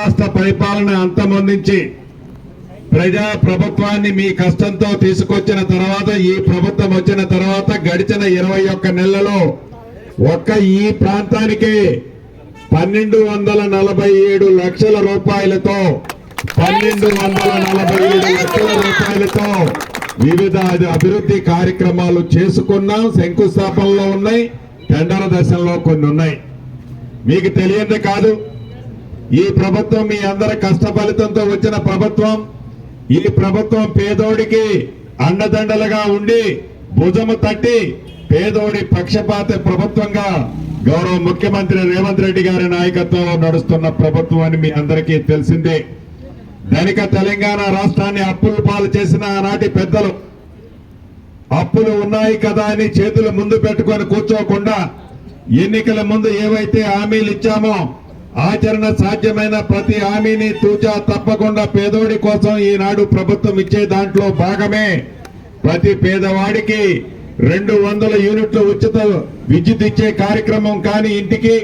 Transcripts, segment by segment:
రాష్ట్ర పరిపాలన అంతమొందించి ప్రజా ప్రభుత్వాన్ని మీ కష్టంతో తీసుకొచ్చిన తర్వాత ఈ ప్రభుత్వం వచ్చిన తర్వాత గడిచిన ఇరవై ఒక్క నెలలో ఒక్క ఈ ప్రాంతానికి పన్నెండు వందల నలభై ఏడు లక్షల రూపాయలతో పన్నెండు వందల నలభై ఏడు లక్షల రూపాయలతో వివిధ అభివృద్ధి కార్యక్రమాలు చేసుకున్నాం. శంకుస్థాపనలో ఉన్నాయి టెండర్ దశల్లో కొన్ని ఉన్నాయి. మీకు తెలియదు కాదు ఈ ప్రభుత్వం మీ అందరి కష్ట ఫలితంతో వచ్చిన ప్రభుత్వం ఈ ప్రభుత్వం పేదోడికి అండదండలుగా ఉండి భుజము తట్టి పేదోడి పక్షపాత ప్రభుత్వంగా గౌరవ ముఖ్యమంత్రి రేవంత్ రెడ్డి గారి నాయకత్వంలో నడుస్తున్న ప్రభుత్వం అని మీ అందరికీ తెలిసిందే. ధనిక తెలంగాణ రాష్ట్రాన్ని అప్పులు పాలు చేసిన ఆనాటి పెద్దలు అప్పులు ఉన్నాయి కదా అని చేతులు ముందు పెట్టుకొని కూర్చోకుండా ఎన్నికల ముందు ఏవైతే హామీలు ఇచ్చామో ఆచరణ సాధ్యమైన ప్రతి హామీని తూచా తప్పకుండా పేదోడి కోసం ఈనాడు ప్రభుత్వం ఇచ్చే దాంట్లో భాగమే. ప్రతి పేదవాడికి రెండు వందల యూనిట్లు ఉచిత విద్యుత్ ఇచ్చే కార్యక్రమం కానీ ఇంటికి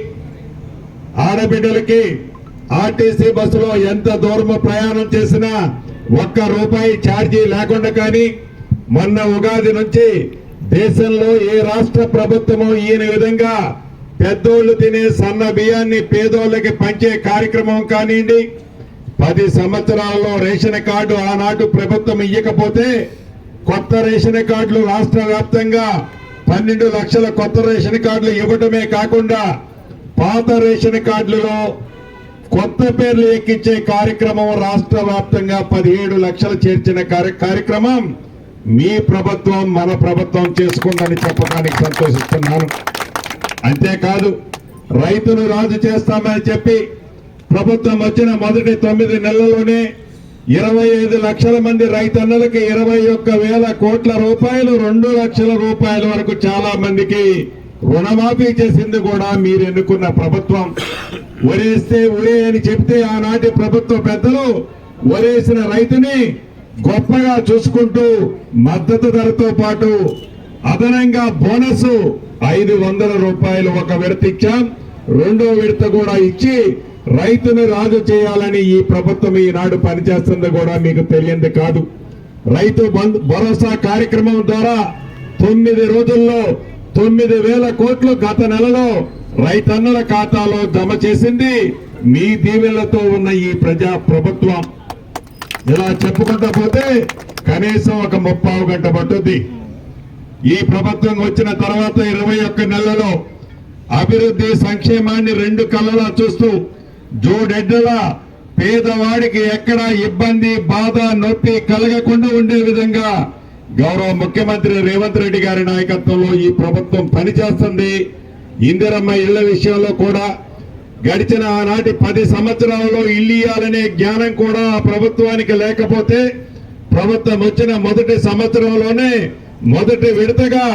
ఆడబిడ్డలకి ఆర్టీసీ బస్సులో ఎంత దూరం ప్రయాణం చేసినా ఒక్క రూపాయి ఛార్జీ లేకుండా కానీ మొన్న ఉగాది నుంచి దేశంలో ఏ రాష్ట్ర ప్రభుత్వము ఈయన విధంగా పెద్దోళ్ళు తినే సన్న బియ్యాన్ని పేదోళ్ళకి పంచే కార్యక్రమం కానివ్వండి పది సంవత్సరాలలో రేషన్ కార్డు ఆనాడు ప్రభుత్వం ఇయ్యకపోతే కొత్త రేషన్ కార్డులు రాష్ట్ర వ్యాప్తంగా పన్నెండు లక్షల కొత్త రేషన్ కార్డులు ఇవ్వడమే కాకుండా పాత రేషన్ కార్డులలో కొత్త పేర్లు ఎక్కించే కార్యక్రమం రాష్ట్ర వ్యాప్తంగా పదిహేడు లక్షలు చేర్చిన కార్య- కార్యక్రమం మీ ప్రభుత్వం మన ప్రభుత్వం చేసుకుందని చెప్పడానికి సంతోషిస్తున్నాను. అంతేకాదు రైతును రాజు చేస్తామని చెప్పి ప్రభుత్వం వచ్చిన మొదటి తొమ్మిది నెలల్లోనే ఇరవై ఐదు లక్షల మంది రైతన్నలకి ఇరవై ఒక్క వేల కోట్ల రూపాయలు రెండు లక్షల రూపాయల వరకు చాలా మందికి రుణమాఫీ చేసింది కూడా మీరు ఎన్నుకున్న ప్రభుత్వం. ఒరేస్తే ఒరే అని చెప్తే ఆనాటి ప్రభుత్వ పెద్దలు ఒరేసిన రైతుని గొప్పగా చూసుకుంటూ మద్దతు ధరతో పాటు అదనంగా బోనస్ ఐదు వందల రూపాయలు ఒక విడత ఇచ్చాం. రెండో విడత కూడా ఇచ్చి రైతును రాజు చేయాలని ఈ ప్రభుత్వం ఈనాడు పనిచేస్తుంది కూడా మీకు తెలియంది కాదు. రైతు బంధు భరోసా కార్యక్రమం ద్వారా తొమ్మిది రోజుల్లో తొమ్మిది వేల కోట్లు గత నెలలో రైతన్నల ఖాతాలో జమ చేసింది. మీ దీవెలతో ఉన్న ఈ ప్రజా ప్రభుత్వం. ఇలా చెప్పుకుంటా పోతే కనీసం ఒక ముప్పావు గంట పట్టుద్ది. ఈ ప్రభుత్వం వచ్చిన తర్వాత ఇరవై ఒక్క నెలలో అభివృద్ధి సంక్షేమాన్ని రెండు కళ్ళలా చూస్తూ జోడెడ్డల పేదవాడికి ఎక్కడ ఇబ్బంది బాధ నొప్పి కలగకుండా ఉండే విధంగా గౌరవ ముఖ్యమంత్రి రేవంత్ రెడ్డి గారి నాయకత్వంలో ఈ ప్రభుత్వం పనిచేస్తుంది. ఇందిరమ్మ ఇళ్ళ విషయంలో కూడా గడిచిన ఆనాటి పది సంవత్సరాలలో ఇల్లు ఇయ్యాలనే జ్ఞానం కూడా ఆ ప్రభుత్వానికి లేకపోతే ప్రభుత్వం వచ్చిన మొదటి సంవత్సరంలోనే మొదటి విడతగా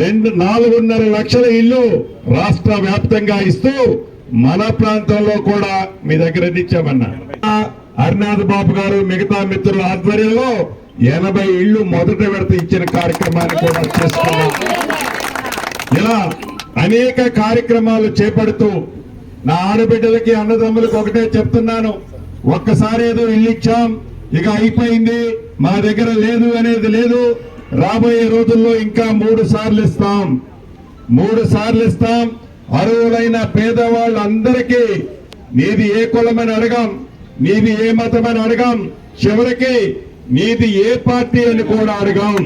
రెండు నాలుగున్నర లక్షల ఇల్లు రాష్ట్ర వ్యాప్తంగా ఇస్తూ మన ప్రాంతంలో కూడా మీ దగ్గర ఇచ్చామన్నా హరినాథ్ బాబు గారు మిగతా మిత్రుల ఆధ్వర్యంలో ఎనభై ఇళ్ళు మొదటి విడత ఇచ్చిన కార్యక్రమాన్ని కూడా చేసుకున్నాం ఇలా అనేక కార్యక్రమాలు చేపడుతూ నా ఆడబిడ్డలకి అన్నదమ్ములకు ఒకటే చెప్తున్నాను. ఒక్కసారి ఏదో ఇల్లు ఇచ్చాం ఇక అయిపోయింది మా దగ్గర లేదు అనేది లేదు. రాబోయే రోజుల్లో ఇంకా మూడు సార్లు ఇస్తాం. మూడు సార్లు ఇస్తాం. అర్హులైన పేదవాళ్ళందరికీ నీది ఏ కులమని అడగాం నీది ఏ మతమని అడగాం చివరికి నీది ఏ పార్టీ అని కూడా అడగాం.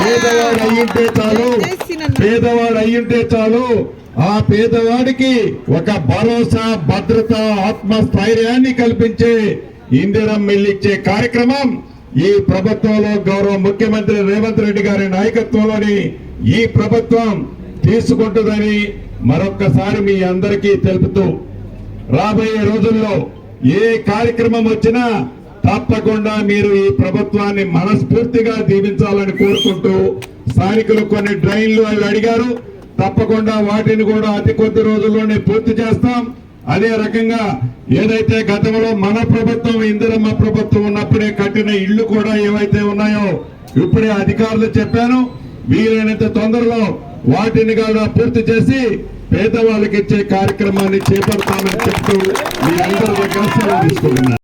పేదవాడు అయ్యుంటే చాలు పేదవాడు అయ్యుంటే చాలు ఆ పేదవాడికి ఒక భరోసా భద్రత ఆత్మస్థైర్యాన్ని కల్పించే ఇందిరం మిల్లిచ్చే కార్యక్రమం ఈ ప్రభుత్వంలో గౌరవ ముఖ్యమంత్రి రేవంత్ రెడ్డి గారి నాయకత్వంలోని ఈ ప్రభుత్వం తీసుకుంటుందని మరొక్కసారి మీ అందరికీ తెలుపుతూ రాబోయే రోజుల్లో ఏ కార్యక్రమం వచ్చినా తప్పకుండా మీరు ఈ ప్రభుత్వాన్ని మనస్ఫూర్తిగా దీవించాలని కోరుకుంటూ స్థానికులు కొన్ని డ్రైన్లు అవి అడిగారు. తప్పకుండా వాటిని కూడా అతి కొద్ది రోజుల్లోనే పూర్తి చేస్తాం. అదే రకంగా ఏదైతే గతంలో మన ప్రభుత్వం ఇందిరమ్మ ప్రభుత్వం ఉన్నప్పుడే కట్టిన ఇళ్ళు కూడా ఏవైతే ఉన్నాయో ఇప్పుడే అధికారులు చెప్పాను వీలైనంత తొందరలో వాటిని కూడా పూర్తి చేసి పేదవాళ్ళకి ఇచ్చే కార్యక్రమాన్ని చేపడతామని చెప్తూ మీ అందరి దగ్గర సెలవు తీసుకుంటున్నారు